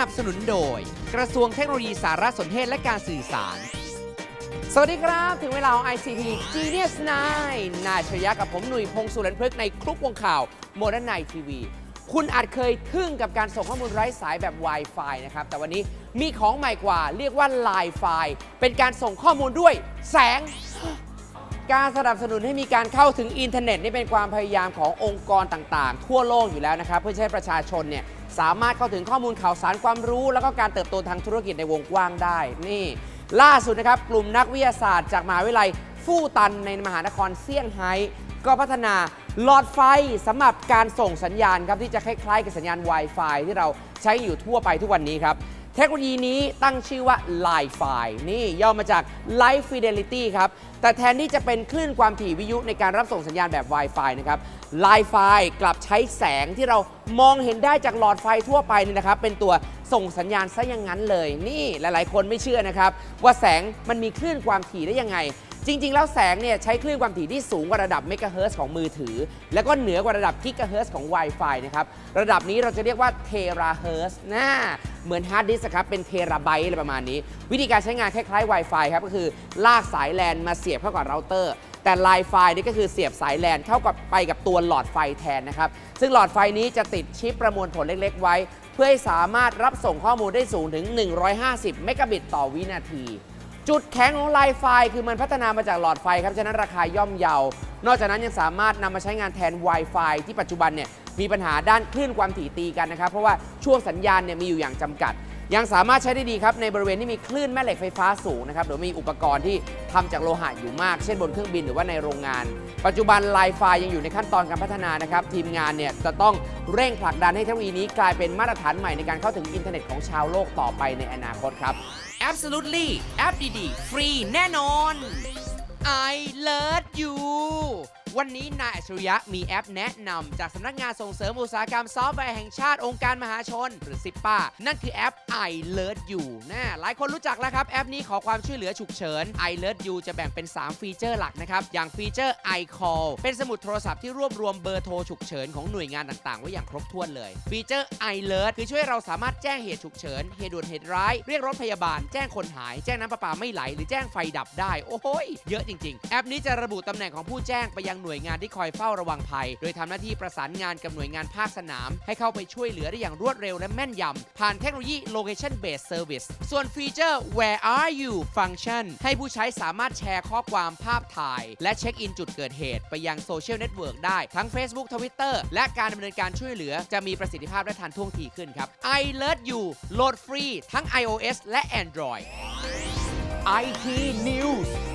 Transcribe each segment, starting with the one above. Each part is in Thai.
นับสนุนโดย กระทรวงเทคโนโลยีสารสนเทศและการสื่อสาร สวัสดีครับ ถึงเวลาของ ICT Genius 9นายชยะกับผมหนุ่ยพงศ์สุรนพฤกษ์ในคลุกวงข่าวโมเดิร์นไนทีวีคุณอาจเคยทึ่งกับการส่งข้อมูลไร้สายแบบ Wi-Fi นะครับ แต่วันนี้มีของใหม่กว่าเรียกว่า Li-Fi เป็นการส่งข้อมูลด้วยแสง การสนับสนุนให้มีการเข้าถึงอินเทอร์เน็ตนี่เป็นความพยายามขององค์กรต่างๆ ทั่วโลกอยู่แล้วนะครับ เพื่อให้ประชาชนเนี่ยสามารถเข้าถึงข้อมูลข่าวสารความรู้ แล้วก็การเติบโตทางธุรกิจในวงกว้างได้ นี่ ล่าสุดนะครับ กลุ่มนักวิทยาศาสตร์จากมหาวิทยาลัยฟู่ตันในมหานครเซี่ยงไฮ้ก็พัฒนาหลอดไฟสำหรับการส่งสัญญาณครับที่จะคล้ายๆกับสัญญาณ Wi-Fi ที่เราใช้อยู่ทั่วไปทุกวันนี้ครับ เทคโนโลยีนี้ตั้งชื่อว่า Li-Fi นี่ย่อมาจาก Light Fidelity ครับ แต่แทนที่จะเป็นคลื่นความถี่วิทยุในการรับส่งสัญญาณแบบ Wi-Fi นะครับ Li-Fi กลับใช้แสงที่เรามองเห็นได้จากหลอดไฟทั่วไปนี่นะครับ เป็นตัวส่งสัญญาณซะอย่างนั้นเลย นี่หลาย ๆ คนไม่เชื่อนะครับ ว่าแสงมันมีคลื่นความถี่ได้ยังไงจริง ๆ แล้วแสงเนี่ยใช้คลื่นความถี่ที่สูงกว่าระดับเมกะเฮิรตซ์ของมือถือ แล้วก็เหนือกว่าระดับกิกะเฮิรตซ์ของ Wi-Fi นะครับ ระดับนี้เราจะเรียกว่าเทราเฮิรตซ์นะ เหมือนฮาร์ดดิสก์ครับเป็นเทราไบต์อะไรประมาณนี้ วิธีการใช้งานคล้ายๆ Wi-Fi ครับก็คือลากสายแลนมาเสียบเข้ากับเราเตอร์ แต่ Li-Fi นี่ก็คือเสียบสายแลนเข้ากับไปกับตัวหลอดไฟแทนนะครับ ซึ่งหลอดไฟนี้จะติดชิปประมวลผลเล็ก ๆ ไว้ เพื่อให้สามารถรับส่งข้อมูลได้สูงถึง 150 เมกะบิตต่อวินาที จุดแข็งของไลไฟคือมันพัฒนามาจากหลอดไฟครับ ฉะนั้นราคาย่อมเยา นอกจากนั้นยังสามารถนำมาใช้งานแทน Wi-Fi ที่ปัจจุบันเนี่ยมีปัญหาด้านคลื่นความถี่ตีกันนะครับ เพราะว่าช่วงสัญญาณเนี่ยมีอยู่อย่างจำกัด ยังสามารถใช้ได้ดีครับในบริเวณที่มีคลื่นแม่เหล็กไฟฟ้าสูงนะครับหรือมีอุปกรณ์ที่ทำจากโลหะอยู่มาก เช่นบนเครื่องบินหรือว่าในโรงงาน ปัจจุบัน Li-Fi ยังอยู่ในขั้นตอนการพัฒนานะครับทีมงานเนี่ยจะต้องเร่งผลักดันให้เทคโนโลยีนี้กลายเป็นมาตรฐานใหม่ในการเข้าถึงอินเทอร์เน็ตของชาวโลกต่อไปในอนาคตครับ Absolutely แอปดีๆฟรีแน่นอน I love you วันนี้นายอัจฉริยะมีแอปแนะนำจากสำนักงานส่งเสริมอุตสาหกรรมซอฟต์แวร์แห่งชาติองค์การมหาชน หรือซิปป้านั่นคือแอป I love you นะหลายคนรู้จักแล้วครับ แอปนี้ขอความช่วยเหลือฉุกเฉิน I love you จะแบ่งเป็น 3 ฟีเจอร์หลักนะครับ อย่างฟีเจอร์ I call เป็นสมุดโทรศัพท์ที่รวบรวมเบอร์โทรฉุกเฉินของหน่วยงานต่างๆ ไว้อย่างครบถ้วนเลย ฟีเจอร์ I l e r t คือช่วยเราสามารถแจ้งเหตุฉุกเฉินเหตุด่วนเหตุร้ายเรียกรถพยาบาล แจ้งคนหาย แจ้งน้ำประปาไม่ไหล หรือแจ้งไฟดับได้โอ้โหเยอะจริง ๆ แอปนี้จะระบุตำแหน่งของผู้แจ้งไปยังหน่วยงานที่คอยเฝ้าระวังภัย โดยทำหน้าที่ประสานงานกับหน่วยงานภาคสนาม ให้เข้าไปช่วยเหลือได้อย่างรวดเร็วและแม่นยำผ่านเทคโนโลยี location based service ส่วนฟีเจอร์ where are you function ให้ผู้ใช้สามารถแชร์ข้อความภาพถ่าย และเช็คอินจุดเกิดเหตุ ไปยังโซเชียลเน็ตเวิร์กได้ทั้ง Facebook Twitter และการดำเนินการช่วยเหลือ จะมีประสิทธิภาพและทันท่วงทีขึ้นครับ I Alert You โหลดฟรีทั้ง iOS และ Android IT News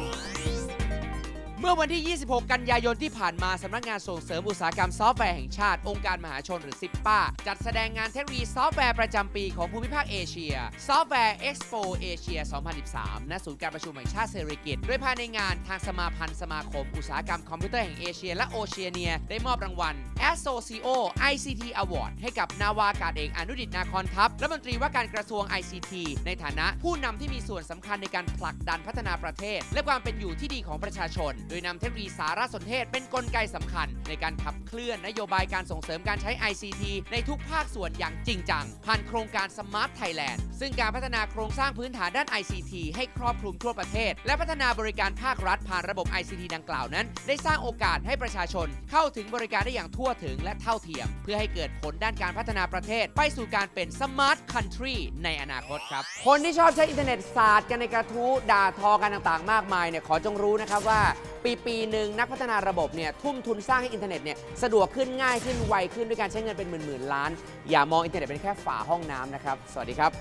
เมื่อวันที่ 26 กันยายนที่ผ่านมาสำนักงานส่งเสริมอุตสาหกรรมซอฟต์แวร์แห่งชาติ องค์การมหาชนหรือซิปป้า จัดแสดงงานเทคโนโลยีซอฟต์แวร์ประจำปีของภูมิภาคเอเชีย ซอฟต์แวร์เอ็กซ์โปเอเชีย 2013 ณ ศูนย์การประชุมแห่งชาติเศรษฐกิจโดยภายในงานทางสมาพันธ์สมาคม อุตสาหกรรมคอมพิวเตอร์แห่งเอเชีย และโอเชียเนีย ได้มอบรางวัล Associo ICT Award ให้กับนาวากาศเอกอนุดิตนาคอนทัพรัฐมนตรีว่าการกระทรวง ICT ในฐานะผู้นำที่มีส่วนสำคัญในการผลักดันพัฒนาประเทศ และความเป็นอยู่ที่ดีของประชาชนโดยนำเทคโนโลยีสารสนเทศเป็นนกลไกสำคัญ ในการขับเคลื่อนนโยบายการส่งเสริมการใช้ ICT ในทุกภาคส่วนอย่างจริงจัง ผ่านโครงการ Smart Thailand ซึ่งการพัฒนาโครงสร้างพื้นฐานด้าน ICT ให้ครอบคลุมทั่วประเทศ และพัฒนาบริการภาครัฐผ่านระบบ ICT ดังกล่าวนั้น ได้สร้างโอกาสให้ประชาชน เข้าถึงบริการได้อย่างทั่วถึงและเท่าเทียม เพื่อให้เกิดผลด้านการพัฒนาประเทศ ไปสู่การเป็น Smart Country ในอนาคตครับ คนที่ชอบใช้อินเทอร์เน็ตศาสตร์กันในกระทู้ด่าทอกันต่างๆ มากมายเนี่ยขอจงรู้นะครับว่าปีปีหนึ่งนักพัฒนาระบบเนี่ยทุ่มทุนสร้างให้อินเทอร์เน็ตเนี่ยสะดวกขึ้นง่ายขึ้นไวขึ้นด้วยการใช้เงินเป็นหมื่นหมื่นๆล้าน อย่ามองอินเทอร์เน็ตเป็นแค่ฝาห้องน้ำนะครับ สวัสดีครับ